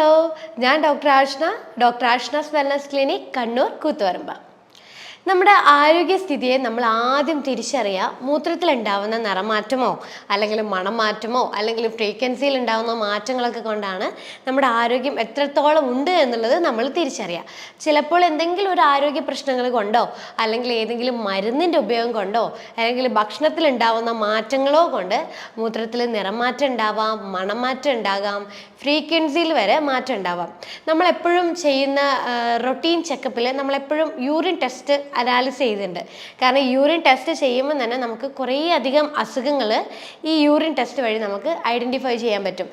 Hello ഞാൻ doctor Ashna. Doctor Ashna's wellness clinic Kannur Koothuparamba. നമ്മുടെ ആരോഗ്യസ്ഥിതിയെ നമ്മൾ ആദ്യം തിരിച്ചറിയുക മൂത്രത്തിലുണ്ടാവുന്ന നിറമാറ്റമോ അല്ലെങ്കിൽ മണം മാറ്റമോ അല്ലെങ്കിൽ ഫ്രീക്വൻസിയിൽ ഉണ്ടാകുന്ന മാറ്റങ്ങളൊക്കെ കൊണ്ടാണ് നമ്മുടെ ആരോഗ്യം എത്രത്തോളം ഉണ്ട് എന്നുള്ളത് നമ്മൾ തിരിച്ചറിയുക ചിലപ്പോൾ എന്തെങ്കിലും ഒരു ആരോഗ്യ പ്രശ്നങ്ങൾ കൊണ്ടോ അല്ലെങ്കിൽ ഏതെങ്കിലും മരുന്നിന്റെ ഉപയോഗം കൊണ്ടോ അല്ലെങ്കിൽ ഭക്ഷണത്തിൽ ഉണ്ടാവുന്ന മാറ്റങ്ങളോ കൊണ്ട് മൂത്രത്തിൽ നിറമാറ്റം ഉണ്ടാവാം മണം മാറ്റം ഉണ്ടാകാം ഫ്രീക്വൻസിയിൽ വരെ മാറ്റം ഉണ്ടാവാം. നമ്മളെപ്പോഴും ചെയ്യുന്ന റൊട്ടീൻ ചെക്കപ്പിൽ നമ്മളെപ്പോഴും യൂറിൻ ടെസ്റ്റ് അനാലിസ് ചെയ്തിട്ടുണ്ട്. കാരണം യൂറിൻ ടെസ്റ്റ് ചെയ്യുമ്പോൾ തന്നെ നമുക്ക് കുറേ അധികം അസുഖങ്ങൾ ഈ യൂറിൻ ടെസ്റ്റ് വഴി നമുക്ക് ഐഡന്റിഫൈ ചെയ്യാൻ പറ്റും.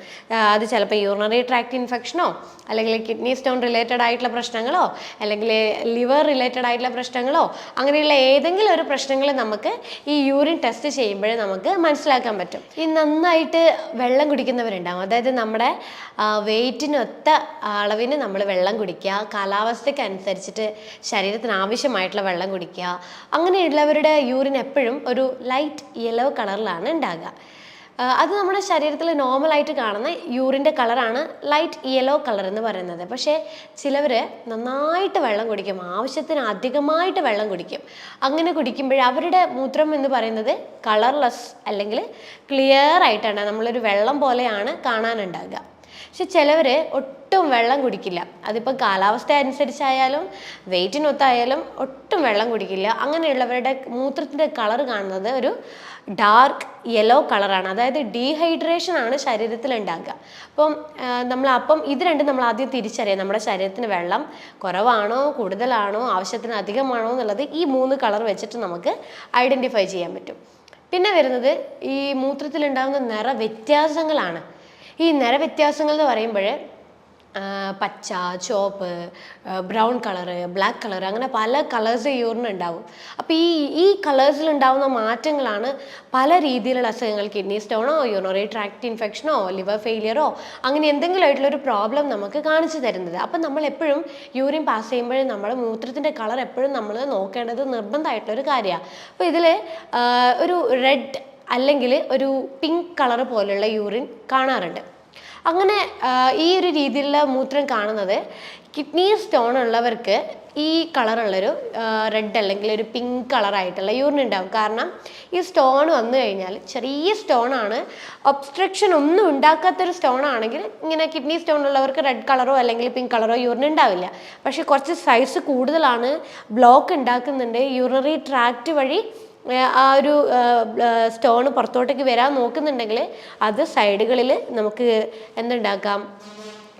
അത് ചിലപ്പോൾ യൂറിനറി ട്രാക്ട് ഇൻഫെക്ഷനോ അല്ലെങ്കിൽ കിഡ്നി സ്റ്റോൺ റിലേറ്റഡ് ആയിട്ടുള്ള പ്രശ്നങ്ങളോ അല്ലെങ്കിൽ ലിവർ റിലേറ്റഡ് ആയിട്ടുള്ള പ്രശ്നങ്ങളോ അങ്ങനെയുള്ള ഏതെങ്കിലും ഒരു പ്രശ്നങ്ങൾ നമുക്ക് ഈ യൂറിൻ ടെസ്റ്റ് ചെയ്യുമ്പോഴേ നമുക്ക് മനസ്സിലാക്കാൻ പറ്റും. ഈ നന്നായിട്ട് വെള്ളം കുടിക്കുന്നവരുണ്ടാകും അതായത് നമ്മുടെ വെയിറ്റിനൊത്ത അളവിന് നമ്മൾ വെള്ളം കുടിക്കുക കാലാവസ്ഥയ്ക്ക് അനുസരിച്ചിട്ട് ശരീരത്തിന് ആവശ്യമായിട്ടുള്ള വെള്ളം കുടിക്കുക. അങ്ങനെയുള്ളവരുടെ യൂറിൻ എപ്പോഴും ഒരു ലൈറ്റ് യെല്ലോ കളറിലാണ് ഉണ്ടാകുക. അത് നമ്മുടെ ശരീരത്തിൽ നോർമലായിട്ട് കാണുന്ന യൂറിന്റെ കളറാണ് ലൈറ്റ് യെല്ലോ കളർ എന്ന് പറയുന്നത്. പക്ഷേ ചിലവർ നന്നായിട്ട് വെള്ളം കുടിക്കും ആവശ്യത്തിന് അധികമായിട്ട് വെള്ളം കുടിക്കും. അങ്ങനെ കുടിക്കുമ്പോൾ അവരുടെ മൂത്രം എന്ന് പറയുന്നത് കളർലെസ് അല്ലെങ്കിൽ ക്ലിയർ ആയിട്ടാണ്. നമ്മളൊരു വെള്ളം പോലെയാണ് കാണാനുണ്ടാകുക. പക്ഷെ ചിലവർ ഒട്ടും വെള്ളം കുടിക്കില്ല. അതിപ്പോൾ കാലാവസ്ഥ അനുസരിച്ചായാലും വെയിറ്റിനൊത്തായാലും ഒട്ടും വെള്ളം കുടിക്കില്ല. അങ്ങനെയുള്ളവരുടെ മൂത്രത്തിന്റെ കളർ കാണുന്നത് ഒരു ഡാർക്ക് യെല്ലോ കളറാണ്. അതായത് ഡീഹൈഡ്രേഷൻ ആണ് ശരീരത്തിൽ ഉണ്ടാകുക അപ്പം നമ്മൾ അപ്പം ഇത് രണ്ടും നമ്മൾ ആദ്യം തിരിച്ചറിയാം നമ്മുടെ ശരീരത്തിന് വെള്ളം കുറവാണോ കൂടുതലാണോ ആവശ്യത്തിന് അധികമാണോ എന്നുള്ളത് ഈ മൂന്ന് കളർ വെച്ചിട്ട് നമുക്ക് ഐഡന്റിഫൈ ചെയ്യാൻ പറ്റും. പിന്നെ വരുന്നത് ഈ മൂത്രത്തിലുണ്ടാകുന്ന നിറ വ്യത്യാസങ്ങളാണ് ഈ നിറവ്യത്യാസങ്ങൾ എന്ന് പറയുമ്പോൾ പച്ച ചുവപ്പ് ബ്രൗൺ കളറ് ബ്ലാക്ക് കളർ അങ്ങനെ പല കളേഴ്സ് യൂറിനുണ്ടാവും അപ്പോൾ ഈ ഈ കളേഴ്സിലുണ്ടാവുന്ന മാറ്റങ്ങളാണ് പല രീതിയിലുള്ള അസുഖങ്ങൾ കിഡ്നി സ്റ്റോണോ യൂറിനറി ട്രാക്ട് ഇൻഫെക്ഷനോ ലിവർ ഫെയിലിയറോ അങ്ങനെ എന്തെങ്കിലും ആയിട്ടുള്ള ഒരു പ്രോബ്ലം നമുക്ക് കാണിച്ചു തരുന്നത്. അപ്പം നമ്മൾ എപ്പോഴും യൂറിൻ പാസ് ചെയ്യുമ്പോഴും നമ്മൾ മൂത്രത്തിന്റെ കളർ എപ്പോഴും നമ്മൾ നോക്കേണ്ടത് നിർബന്ധമായിട്ടുള്ളൊരു കാര്യമാണ്. അപ്പോൾ ഇതിൽ ഒരു റെഡ് അല്ലെങ്കിൽ ഒരു പിങ്ക് കളർ പോലുള്ള യൂറിൻ കാണാറുണ്ട്. അങ്ങനെ ഈ ഒരു രീതിയിലുള്ള മൂത്രം കാണുന്നത് കിഡ്നി സ്റ്റോൺ ഉള്ളവർക്ക് ഈ കളറുള്ളൊരു റെഡ് അല്ലെങ്കിൽ ഒരു പിങ്ക് കളറായിട്ടുള്ള യൂറിൻ ഉണ്ടാവും. കാരണം ഈ സ്റ്റോൺ വന്നു കഴിഞ്ഞാൽ ചെറിയ സ്റ്റോൺ ആണ്. ഒബ്സ്ട്രക്ഷൻ ഒന്നും ഉണ്ടാക്കാത്തൊരു സ്റ്റോൺ ആണെങ്കിൽ ഇങ്ങനെ കിഡ്നി സ്റ്റോൺ ഉള്ളവർക്ക് റെഡ് കളറോ അല്ലെങ്കിൽ പിങ്ക് കളറോ യൂറിൻ ഉണ്ടാവില്ല. പക്ഷേ കുറച്ച് സൈസ് കൂടുതലാണ് ബ്ലോക്ക് ഉണ്ടാക്കുന്നുണ്ട്. യൂറിനറി ട്രാക്റ്റ് വഴി ആ ഒരു സ്റ്റോൺ പുറത്തോട്ടേക്ക് വരാൻ നോക്കുന്നുണ്ടെങ്കിൽ അത് സൈഡുകളിൽ നമുക്ക് എന്തുണ്ടാക്കാം?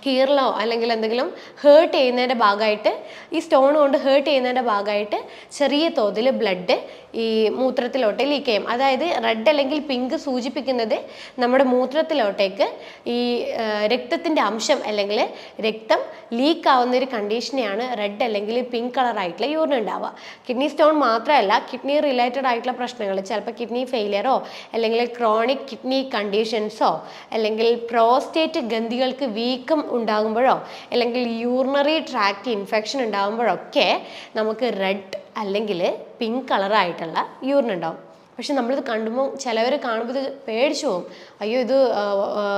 കീറലോ അല്ലെങ്കിൽ എന്തെങ്കിലും ഹേർട്ട് ചെയ്യുന്നതിന്റെ ഭാഗമായിട്ട് ഈ സ്റ്റോൺ കൊണ്ട് ഹേർട്ട് ചെയ്യുന്നതിന്റെ ഭാഗമായിട്ട് ചെറിയ തോതിൽ ബ്ലഡ് ഈ മൂത്രത്തിലോട്ട് ലീക്ക് ചെയ്യും. അതായത് റെഡ് അല്ലെങ്കിൽ പിങ്ക് സൂചിപ്പിക്കുന്നത് നമ്മുടെ മൂത്രത്തിലോട്ടേക്ക് ഈ രക്തത്തിന്റെ അംശം അല്ലെങ്കിൽ രക്തം ലീക്ക് ആവുന്ന ഒരു കണ്ടീഷനെയാണ് റെഡ് അല്ലെങ്കിൽ പിങ്ക് കളറായിട്ടുള്ള യൂറിൻ ഉണ്ടാവുക. കിഡ്നി സ്റ്റോൺ മാത്രമല്ല കിഡ്നി റിലേറ്റഡ് ആയിട്ടുള്ള പ്രശ്നങ്ങൾ ചിലപ്പോൾ കിഡ്നി ഫെയിലിയറോ അല്ലെങ്കിൽ ക്രോണിക് കിഡ്നി കണ്ടീഷൻസോ അല്ലെങ്കിൽ പ്രോസ്റ്റേറ്റ് ഗന്ധികൾക്ക് വീക്കം ഉണ്ടാകുമ്പോഴോ അല്ലെങ്കിൽ യൂറിനറി ട്രാക്ട് ഇൻഫെക്ഷൻ ഉണ്ടാകുമ്പോഴൊക്കെ നമുക്ക് റെഡ് അല്ലെങ്കിൽ പിങ്ക് കളറായിട്ടുള്ള യൂറിൻ ഉണ്ടാവും. പക്ഷെ നമ്മളിത് കണ്ടുമ്പോൾ ചിലവർ കാണുമ്പോൾ ഇത് പേടിച്ചു പോകും. അയ്യോ ഇത്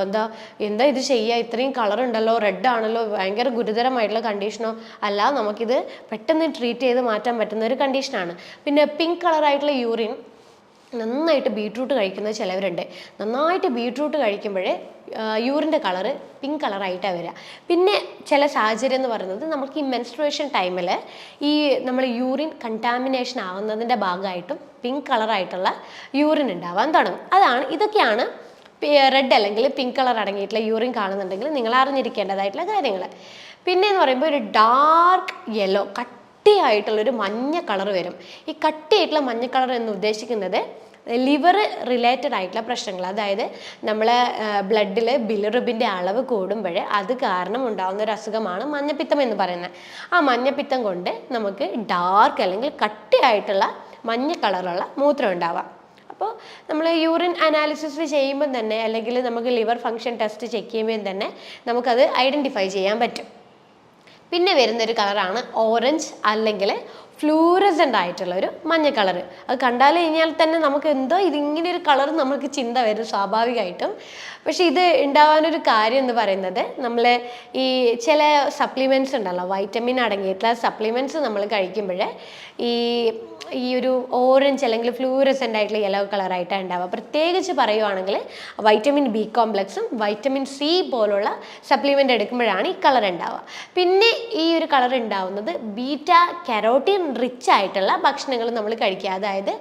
എന്താ എന്താ ഇത് ചെയ്യുക ഇത്രയും കളർ ഉണ്ടല്ലോ റെഡ് ആണല്ലോ ഭയങ്കര ഗുരുതരമായിട്ടുള്ള കണ്ടീഷനോ അല്ല നമുക്കിത് പെട്ടെന്ന് ട്രീറ്റ് ചെയ്ത് മാറ്റാൻ പറ്റുന്ന ഒരു കണ്ടീഷനാണ് പിന്നെ പിങ്ക് കളറായിട്ടുള്ള യൂറിൻ നന്നായിട്ട് ബീട്രൂട്ട് കഴിക്കുന്ന ചിലവരുണ്ട്. നന്നായിട്ട് ബീട്രൂട്ട് കഴിക്കുമ്പോഴേ യൂറിന്റെ കളറ് പിങ്ക് കളറായിട്ടാണ് വരിക. പിന്നെ ചില സാഹചര്യം എന്ന് പറയുന്നത് നമുക്ക് ഈ മെൻസ്ട്രുവേഷൻ ടൈമിൽ ഈ നമ്മൾ യൂറിൻ കണ്ടാമിനേഷൻ ആവുന്നതിന്റെ ഭാഗമായിട്ടും പിങ്ക് കളറായിട്ടുള്ള യൂറിൻ ഉണ്ടാവാൻ തുടങ്ങും. അതാണ് ഇതൊക്കെയാണ് റെഡ് അല്ലെങ്കിൽ പിങ്ക് കളർ അടങ്ങിയിട്ടുള്ള യൂറിൻ കാണുന്നുണ്ടെങ്കിൽ നിങ്ങൾ അറിഞ്ഞിരിക്കേണ്ടതായിട്ടുള്ള കാര്യങ്ങൾ. പിന്നെ എന്ന് പറയുമ്പോൾ ഒരു ഡാർക്ക് യെല്ലോ കട്ടിയായിട്ടുള്ളൊരു മഞ്ഞ കളർ വരും. ഈ കട്ടിയായിട്ടുള്ള മഞ്ഞ കളർ എന്ന് ഉദ്ദേശിക്കുന്നത് ലിവർ റിലേറ്റഡ് ആയിട്ടുള്ള പ്രശ്നങ്ങൾ. അതായത് നമ്മളെ ബ്ലഡിൽ ബിലിറുബിന്റെ അളവ് കൂടുമ്പോൾ അത് കാരണം ഉണ്ടാകുന്ന ഒരു അസുഖമാണ് മഞ്ഞപ്പിത്തം എന്ന് പറയുന്നത്. ആ മഞ്ഞപ്പിത്തം കൊണ്ട് നമുക്ക് ഡാർക്ക് അല്ലെങ്കിൽ കട്ടിയായിട്ടുള്ള മഞ്ഞ കളറുള്ള മൂത്രം ഉണ്ടാവാം. അപ്പോൾ നമ്മൾ യൂറിൻ അനാലിസിസ് ചെയ്യുമ്പോൾ തന്നെ അല്ലെങ്കിൽ നമുക്ക് ലിവർ ഫങ്ഷൻ ടെസ്റ്റ് ചെക്ക് ചെയ്യുമ്പോൾ തന്നെ നമുക്കത് ഐഡന്റിഫൈ ചെയ്യാൻ പറ്റും. പിന്നെ വരുന്നൊരു കളറാണ് ഓറഞ്ച് അല്ലെങ്കിൽ ഫ്ലൂറസന്റ് ആയിട്ടുള്ള ഒരു മഞ്ഞ കളർ. അത് കണ്ടാൽ കഴിഞ്ഞാൽ തന്നെ നമുക്ക് എന്തോ ഇതിങ്ങനെ ഒരു കളർ നമുക്ക് ചിന്ത വരും സ്വാഭാവികമായിട്ടും. പക്ഷേ ഇത് ഉണ്ടാവാനൊരു കാര്യം എന്ന് പറയുന്നത് നമ്മൾ ഈ ചില സപ്ലിമെന്റ്സ് ഉണ്ടല്ലോ വൈറ്റമിൻ അടങ്ങിയിട്ടുള്ള സപ്ലിമെന്റ്സ് നമ്മൾ കഴിക്കുമ്പോൾ ഈ ഈ ഒരു ഓറഞ്ച് അല്ലെങ്കിൽ ഫ്ലൂറസെന്റ് ആയിട്ടുള്ള യെല്ലോ കളറായിട്ടാണ് ഉണ്ടാവുക. പ്രത്യേകിച്ച് പറയുവാണെങ്കിൽ വൈറ്റമിൻ ബി കോംപ്ലക്സും വൈറ്റമിൻ സി പോലുള്ള സപ്ലിമെന്റ് എടുക്കുമ്പോഴാണ് ഈ കളർ ഉണ്ടാവുക. പിന്നെ ഈ ഒരു കളർ ഉണ്ടാവുന്നത് ബീറ്റ കരോട്ടീൻ റിച്ച് ആയിട്ടുള്ള ഭക്ഷണങ്ങൾ നമ്മൾ കഴിക്കുക. അതായത്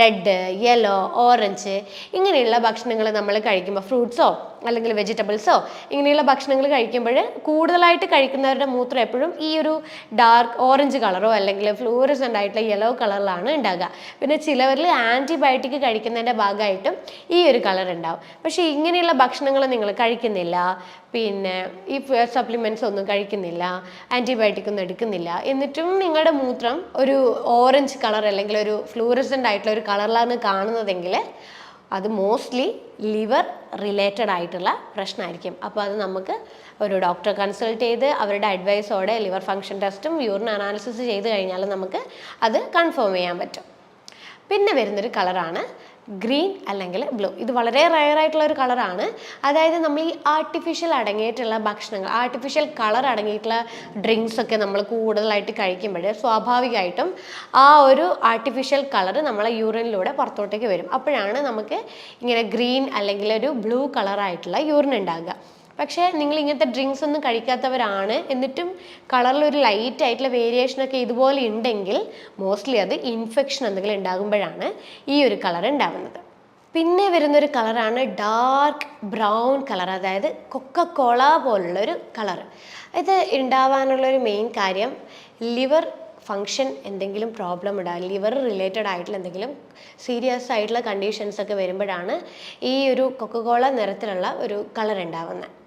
റെഡ് യെല്ലോ ഓറഞ്ച് ഇങ്ങനെയുള്ള ഭക്ഷണങ്ങൾ നമ്മൾ കഴിക്കുമ്പോൾ ഫ്രൂട്ട്സോ അല്ലെങ്കിൽ വെജിറ്റബിൾസോ ഇങ്ങനെയുള്ള ഭക്ഷണങ്ങൾ കഴിക്കുമ്പോൾ കൂടുതലായിട്ട് കഴിക്കുന്നവരുടെ മൂത്രം എപ്പോഴും ഈ ഒരു ഡാർക്ക് ഓറഞ്ച് കളറോ അല്ലെങ്കിൽ ഫ്ലൂറസന്റ് ആയിട്ടുള്ള യെല്ലോ കളറിലാണ് ഉണ്ടാകുക. പിന്നെ ചിലവരിൽ ആന്റിബയോട്ടിക് കഴിക്കുന്നതിന്റെ ഭാഗമായിട്ടും ഈ ഒരു കളർ ഉണ്ടാവും. പക്ഷേ ഇങ്ങനെയുള്ള ഭക്ഷണങ്ങൾ നിങ്ങൾ കഴിക്കുന്നില്ല. പിന്നെ ഈ സപ്ലിമെന്റ്സ് ഒന്നും കഴിക്കുന്നില്ല ആന്റിബയോട്ടിക് ഒന്നും എടുക്കുന്നില്ല. എന്നിട്ടും നിങ്ങളുടെ മൂത്രം ഒരു ഓറഞ്ച് കളർ അല്ലെങ്കിൽ ഒരു ഫ്ലൂറസന്റ് ആയിട്ടുള്ള ഒരു കളറിലാണ് കാണുന്നതെങ്കിൽ അത് മോസ്റ്റ്ലി ലിവർ റിലേറ്റഡ് ആയിട്ടുള്ള പ്രശ്നമായിരിക്കും അപ്പോൾ അത് നമുക്ക് ഒരു ഡോക്ടറെ കൺസൾട്ട് ചെയ്ത് അവരുടെ അഡ്വൈസോടെ ലിവർ ഫങ്ഷൻ ടെസ്റ്റും യൂറിൻ അനാലിസിസ് ചെയ്ത് കഴിഞ്ഞാൽ നമുക്ക് അത് കൺഫേം ചെയ്യാൻ പറ്റും. പിന്നെ വരുന്നൊരു കളറാണ് ഗ്രീൻ അല്ലെങ്കിൽ ബ്ലൂ. ഇത് വളരെ റയർ ആയിട്ടുള്ള ഒരു കളറാണ് അതായത് നമ്മൾ ഈ ആർട്ടിഫിഷ്യൽ അടങ്ങിയിട്ടുള്ള ഭക്ഷണങ്ങൾ ആർട്ടിഫിഷ്യൽ കളർ അടങ്ങിയിട്ടുള്ള ഡ്രിങ്ക്സ് ഒക്കെ നമ്മൾ കൂടുതലായിട്ട് കഴിക്കുമ്പോൾ സ്വാഭാവികമായിട്ടും ആ ഒരു ആർട്ടിഫിഷ്യൽ കളർ നമ്മളെ യൂറിനിലൂടെ പുറത്തോട്ടേക്ക് വരും. അപ്പോഴാണ് നമുക്ക് ഇങ്ങനെ ഗ്രീൻ അല്ലെങ്കിൽ ഒരു ബ്ലൂ കളറായിട്ടുള്ള യൂറിൻ ഉണ്ടാകുക. പക്ഷേ നിങ്ങൾ ഇങ്ങനത്തെ ഡ്രിങ്ക്സ് ഒന്നും കഴിക്കാത്തവരാണ്. എന്നിട്ടും കളറിൽ ഒരു ലൈറ്റ് ആയിട്ടുള്ള വേരിയേഷൻ ഒക്കെ ഇതുപോലെ ഉണ്ടെങ്കിൽ മോസ്റ്റ്ലി അത് ഇൻഫെക്ഷൻ എന്തെങ്കിലും ഉണ്ടാകുമ്പോഴാണ് ഈ ഒരു കളർ ഉണ്ടാകുന്നത് പിന്നെ വരുന്നൊരു കളറാണ് ഡാർക്ക് ബ്രൗൺ കളർ അതായത് കൊക്കക്കോള പോലുള്ളൊരു കളർ ഇത് ഉണ്ടാവാനുള്ളൊരു മെയിൻ കാര്യം ലിവർ ഫങ്ഷൻ എന്തെങ്കിലും പ്രോബ്ലം ഉണ്ടാകും ലിവർ റിലേറ്റഡ് ആയിട്ടുള്ള എന്തെങ്കിലും സീരിയസ് ആയിട്ടുള്ള കണ്ടീഷൻസ് ഒക്കെ വരുമ്പോഴാണ് ഈ ഒരു കൊക്കകോള നിറത്തിലുള്ള ഒരു കളർ ഉണ്ടാവുന്നത്.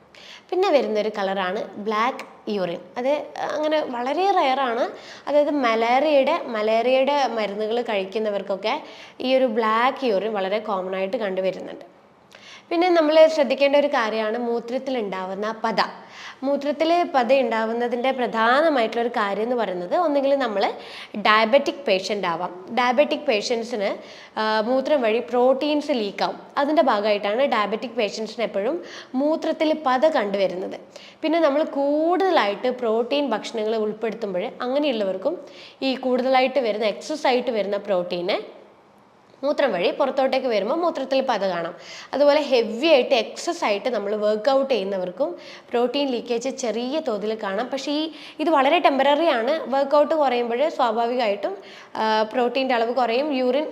പിന്നെ വരുന്നൊരു കളറാണ് ബ്ലാക്ക് യൂറിൻ. അത് അങ്ങനെ വളരെ റയറാണ്. അതായത് മലേറിയയുടെ മലേറിയയുടെ മരുന്നുകൾ കഴിക്കുന്നവർക്കൊക്കെ ഈ ഒരു ബ്ലാക്ക് യൂറിൻ വളരെ കോമൺ ആയിട്ട് കണ്ടുവരുന്നുണ്ട്. പിന്നെ നമ്മൾ ശ്രദ്ധിക്കേണ്ട ഒരു കാര്യമാണ് മൂത്രത്തിൽ ഉണ്ടാവുന്ന പത. മൂത്രത്തിൽ പത ഉണ്ടാവുന്നതിന്റെ പ്രധാനമായിട്ടുള്ള ഒരു കാര്യം എന്ന് പറയുന്നത് ഒന്നുകിൽ നമ്മൾ ഡയബറ്റിക് പേഷ്യന്റ് ആവാം. ഡയബറ്റിക് പേഷ്യൻസിന് മൂത്രം വഴി പ്രോട്ടീൻസ് ലീക്കാവും അതിന്റെ ഭാഗമായിട്ടാണ് ഡയബറ്റിക് പേഷ്യൻസിന് എപ്പോഴും മൂത്രത്തിൽ പത കണ്ടുവരുന്നത്. പിന്നെ നമ്മൾ കൂടുതലായിട്ട് പ്രോട്ടീൻ ഭക്ഷണങ്ങൾ ഉൾപ്പെടുത്തുമ്പോൾ അങ്ങനെയുള്ളവർക്കും ഈ കൂടുതലായിട്ട് വരുന്ന എക്സസ് ആയിട്ട് വരുന്ന പ്രോട്ടീനെ മൂത്രം വഴി പുറത്തോട്ടേക്ക് വരുമ്പോൾ മൂത്രത്തിൽ പത കാണാം. അതുപോലെ ഹെവി ആയിട്ട് എക്സസ് ആയിട്ട് നമ്മൾ വർക്കൗട്ട് ചെയ്യുന്നവർക്കും പ്രോട്ടീൻ ലീക്കേജ് ചെറിയ തോതിൽ കാണാം. പക്ഷേ ഈ ഇത് വളരെ ടെമ്പററി ആണ്. വർക്കൗട്ട് കുറയുമ്പോൾ സ്വാഭാവികമായിട്ടും പ്രോട്ടീന്റെ അളവ് കുറയും. യൂറിൻ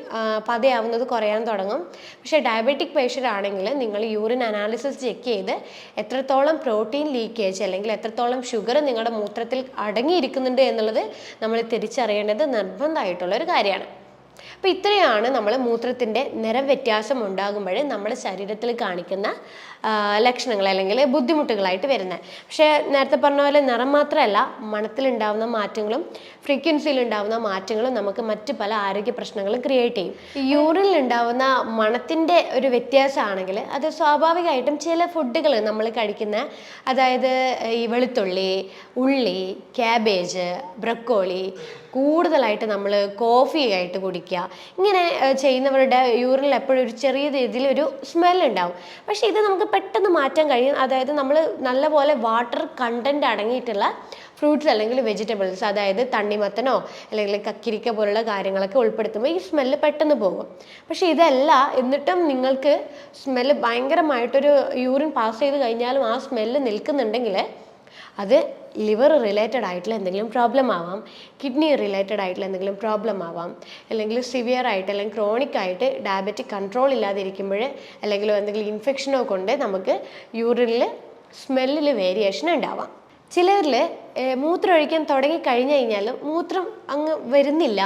പതയാവുന്നത് കുറയാൻ തുടങ്ങും. പക്ഷേ ഡയബറ്റിക് പേഷ്യന്റ് ആണെങ്കിൽ നിങ്ങൾ യൂറിൻ അനാലിസിസ് ചെക്ക് ചെയ്ത് എത്രത്തോളം പ്രോട്ടീൻ ലീക്കേജ് അല്ലെങ്കിൽ എത്രത്തോളം ഷുഗർ നിങ്ങളുടെ മൂത്രത്തിൽ അടങ്ങിയിരിക്കുന്നുണ്ട് എന്നുള്ളത് നമ്മൾ തിരിച്ചറിയേണ്ടത് നിർബന്ധമായിട്ടുള്ള ഒരു കാര്യമാണ്. അപ്പോൾ ഇത്രയാണ് നമ്മൾ മൂത്രത്തിന്റെ നിറം വ്യത്യാസം ഉണ്ടാകുമ്പോൾ നമ്മുടെ ശരീരത്തിൽ കാണിക്കുന്ന ലക്ഷണങ്ങൾ അല്ലെങ്കിൽ ബുദ്ധിമുട്ടുകളായിട്ട് വരുന്നത്. പക്ഷേ നേരത്തെ പറഞ്ഞ പോലെ നിറം മാത്രമല്ല മണത്തിലുണ്ടാവുന്ന മാറ്റങ്ങളും ഫ്രീക്വൻസിയിൽ ഉണ്ടാവുന്ന മാറ്റങ്ങളും നമുക്ക് മറ്റ് പല ആരോഗ്യ പ്രശ്നങ്ങളും ക്രിയേറ്റ് ചെയ്യും. യൂറിനിൽ ഉണ്ടാവുന്ന മണത്തിന്റെ ഒരു വ്യത്യാസമാണെങ്കിൽ അത് സ്വാഭാവികമായിട്ടും ചില ഫുഡുകൾ നമ്മൾ കഴിക്കുന്ന അതായത് ഈ വെളുത്തുള്ളി ഉള്ളി ക്യാബേജ് ബ്രക്കോളി കൂടുതലായിട്ട് നമ്മൾ കോഫിയായിട്ട് കുടിക്കുക ഇങ്ങനെ ചെയ്യുന്നവരുടെ യൂറിനിൽ എപ്പോഴും ഒരു ചെറിയ രീതിയിൽ ഒരു സ്മെൽ ഉണ്ടാവും. പക്ഷേ ഇത് നമുക്ക് പെട്ടെന്ന് മാറ്റാൻ കഴിയും. അതായത് നമ്മൾ നല്ലപോലെ വാട്ടർ കണ്ടന്റ് അടങ്ങിയിട്ടുള്ള ഫ്രൂട്ട്സ് അല്ലെങ്കിൽ വെജിറ്റബിൾസ് അതായത് തണ്ണിമത്തനോ അല്ലെങ്കിൽ കക്കിരിക്ക പോലുള്ള കാര്യങ്ങളൊക്കെ ഉൾപ്പെടുത്തുമ്പോൾ ഈ സ്മെല്ല് പെട്ടെന്ന് പോകും. പക്ഷേ ഇതല്ല എന്നിട്ടും നിങ്ങൾക്ക് സ്മെല്ല് ഭയങ്കരമായിട്ടൊരു യൂറിൻ പാസ് ചെയ്ത് കഴിഞ്ഞാലും ആ സ്മെല്ല് നിൽക്കുന്നുണ്ടെങ്കിൽ അത് ലിവർ റിലേറ്റഡ് ആയിട്ടുള്ള എന്തെങ്കിലും പ്രോബ്ലം ആവാം കിഡ്നി റിലേറ്റഡ് ആയിട്ടുള്ള എന്തെങ്കിലും പ്രോബ്ലം ആവാം അല്ലെങ്കിൽ സിവിയർ ആയിട്ട് അല്ലെങ്കിൽ ക്രോണിക് ആയിട്ട് ഡയബറ്റിക് കൺട്രോൾ ഇല്ലാതിരിക്കുമ്പോൾ അല്ലെങ്കിൽ എന്തെങ്കിലും ഇൻഫെക്ഷനോ കൊണ്ട് നമുക്ക് യൂറിനിൽ സ്മെല്ലിൽ വേരിയേഷൻ ഉണ്ടാവാം. ചിലരിൽ മൂത്രം ഒഴിക്കാൻ തുടങ്ങി കഴിഞ്ഞു കഴിഞ്ഞാലും മൂത്രം അങ്ങ് വരുന്നില്ല.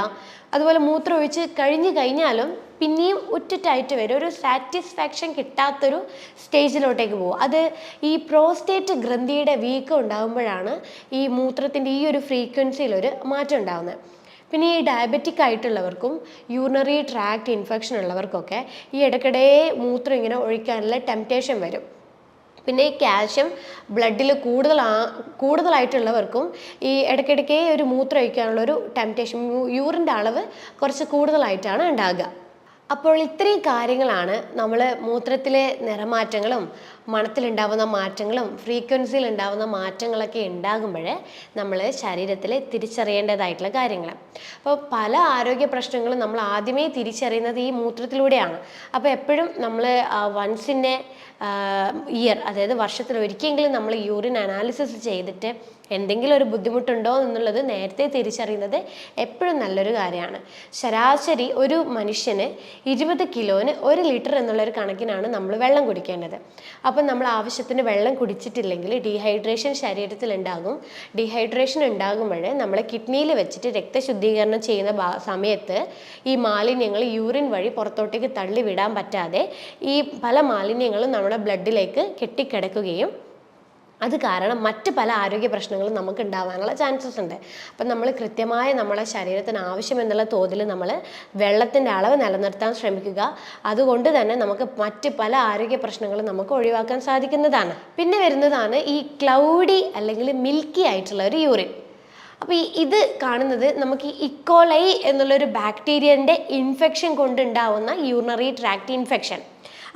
അതുപോലെ മൂത്രം ഒഴിച്ച് കഴിഞ്ഞു കഴിഞ്ഞാലും പിന്നെയും ഉറ്റിട്ടായിട്ട് വരും. ഒരു സാറ്റിസ്ഫാക്ഷൻ കിട്ടാത്തൊരു സ്റ്റേജിലോട്ടേക്ക് പോകും. അത് ഈ പ്രോസ്റ്റേറ്റ് ഗ്രന്ഥിയുടെ വീക്കം ഉണ്ടാകുമ്പോഴാണ് ഈ മൂത്രത്തിന്റെ ഈ ഒരു ഫ്രീക്വൻസിയിലൊരു മാറ്റം ഉണ്ടാകുന്നത് പിന്നെ ഈ ഡയബറ്റിക് ആയിട്ടുള്ളവർക്കും യൂറിനറി ട്രാക്ട് ഇൻഫെക്ഷൻ ഉള്ളവർക്കൊക്കെ ഈ ഇടയ്ക്കിടെ മൂത്രം ഇങ്ങനെ ഒഴിക്കാനുള്ള ടെംപ്റ്റേഷൻ വരും. പിന്നെ ഈ കാൽഷ്യം ബ്ലഡിൽ കൂടുതൽ കൂടുതലായിട്ടുള്ളവർക്കും ഈ ഇടയ്ക്കിടയ്ക്ക് ഒരു മൂത്രം ഒഴിക്കാനുള്ള ഒരു ടെംപ്റ്റേഷൻ യൂറിന്റെ അളവ് കുറച്ച് കൂടുതലായിട്ടാണ് ഉണ്ടാകുക അപ്പോൾ ഇത്രയും കാര്യങ്ങളാണ് നമ്മൾ മൂത്രത്തിലെ നിറമാറ്റങ്ങളും മണത്തിലുണ്ടാവുന്ന മാറ്റങ്ങളും ഫ്രീക്വൻസിയിൽ ഉണ്ടാവുന്ന മാറ്റങ്ങളൊക്കെ ഉണ്ടാകുമ്പോൾ നമ്മൾ ശരീരത്തിൽ തിരിച്ചറിയേണ്ടതായിട്ടുള്ള കാര്യങ്ങൾ. അപ്പോൾ പല ആരോഗ്യ പ്രശ്നങ്ങളും നമ്മൾ ആദ്യമേ തിരിച്ചറിയുന്നത് ഈ മൂത്രത്തിലൂടെയാണ്. അപ്പോൾ എപ്പോഴും നമ്മൾ വൺസിന്റെ ഇയർ അതായത് വർഷത്തിൽ ഒരിക്കലെങ്കിലും നമ്മൾ യൂറിൻ അനാലിസിസ് ചെയ്തിട്ട് എന്തെങ്കിലും ഒരു ബുദ്ധിമുട്ടുണ്ടോ എന്നുള്ളത് നേരത്തെ തിരിച്ചറിയുന്നത് എപ്പോഴും നല്ലൊരു കാര്യമാണ്. ശരാശരി ഒരു മനുഷ്യന് ഇരുപത് കിലോന് ഒരു ലിറ്റർ എന്നുള്ളൊരു കണക്കിനാണ് നമ്മൾ വെള്ളം കുടിക്കേണ്ടത്. അപ്പം നമ്മൾ ആവശ്യത്തിന് വെള്ളം കുടിച്ചിട്ടില്ലെങ്കിൽ ഡീഹൈഡ്രേഷൻ ശരീരത്തിൽ ഉണ്ടാകും ഡീഹൈഡ്രേഷൻ ഉണ്ടാകുമ്പോൾ നമ്മൾ കിഡ്നിയിൽ വെച്ചിട്ട് രക്തശുദ്ധീകരണം ചെയ്യുന്ന സമയത്ത് ഈ മാലിന്യങ്ങൾ യൂറിൻ വഴി പുറത്തോട്ടേക്ക് തള്ളിവിടാൻ പറ്റാതെ ഈ പല മാലിന്യങ്ങളും നമ്മുടെ ബ്ലഡിലേക്ക് കെട്ടിക്കിടക്കുകയും അത് കാരണം മറ്റ് പല ആരോഗ്യ പ്രശ്നങ്ങളും നമുക്ക് ഉണ്ടാവാനുള്ള ചാൻസസ് ഉണ്ട്. അപ്പം നമ്മൾ കൃത്യമായ നമ്മളെ ശരീരത്തിന് ആവശ്യമെന്നുള്ള തോതിൽ നമ്മൾ വെള്ളത്തിന്റെ അളവ് നിലനിർത്താൻ ശ്രമിക്കുക. അതുകൊണ്ട് തന്നെ നമുക്ക് മറ്റ് പല ആരോഗ്യ പ്രശ്നങ്ങളും നമുക്ക് ഒഴിവാക്കാൻ സാധിക്കുന്നതാണ്. പിന്നെ വരുന്നതാണ് ഈ ക്ലൗഡി അല്ലെങ്കിൽ മിൽക്കി ആയിട്ടുള്ള ഒരു യൂറിൻ അപ്പോൾ ഈ ഇത് കാണുന്നത് നമുക്ക് ഈ ഇക്കോളൈ എന്നുള്ളൊരു ബാക്ടീരിയന്റെ ഇൻഫെക്ഷൻ കൊണ്ടുണ്ടാവുന്ന യൂറിനറി ട്രാക്ട് ഇൻഫെക്ഷൻ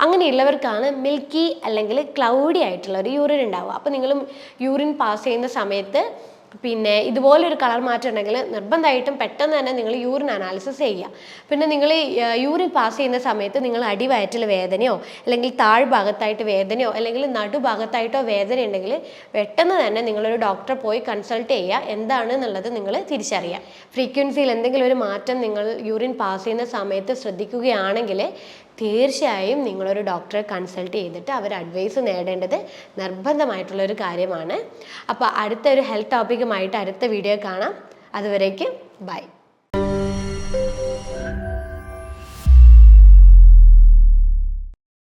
അങ്ങനെയുള്ളവർക്കാണ് മിൽക്കി അല്ലെങ്കിൽ ക്ലൗഡി ആയിട്ടുള്ള ഒരു യൂറിൻ ഉണ്ടാവുക. അപ്പോൾ നിങ്ങൾ യൂറിൻ പാസ് ചെയ്യുന്ന സമയത്ത് പിന്നെ ഇതുപോലൊരു കളർ മാറ്റം ഉണ്ടെങ്കിൽ നിർബന്ധമായിട്ടും പെട്ടെന്ന് തന്നെ നിങ്ങൾ യൂറിൻ അനാലിസിസ് ചെയ്യുക. പിന്നെ നിങ്ങൾ യൂറിൻ പാസ് ചെയ്യുന്ന സമയത്ത് നിങ്ങൾ അടിവയറ്റിൽ വേദനയോ അല്ലെങ്കിൽ താഴ്ഭാഗത്തായിട്ട് വേദനയോ അല്ലെങ്കിൽ നടുഭാഗത്തായിട്ടോ വേദന ഉണ്ടെങ്കിൽ പെട്ടെന്ന് തന്നെ നിങ്ങളൊരു ഡോക്ടറെ പോയി കൺസൾട്ട് ചെയ്യുക. എന്താണ് എന്നുള്ളത് നിങ്ങൾ തിരിച്ചറിയുക. ഫ്രീക്വൻസിയിൽ എന്തെങ്കിലും ഒരു മാറ്റം നിങ്ങൾ യൂറിൻ പാസ് ചെയ്യുന്ന സമയത്ത് ശ്രദ്ധിക്കുകയാണെങ്കിൽ തീർച്ചയായും നിങ്ങളൊരു ഡോക്ടറെ കൺസൾട്ട് ചെയ്തിട്ട് അവർ അഡ്വൈസ് നേടേണ്ടത് നിർബന്ധമായിട്ടുള്ള ഒരു കാര്യമാണ്. അപ്പോൾ അടുത്തൊരു ഹെൽത്ത് ടോപ്പിക്കുമായിട്ട് അടുത്ത വീഡിയോ കാണാം. അതുവരേക്കും ബൈ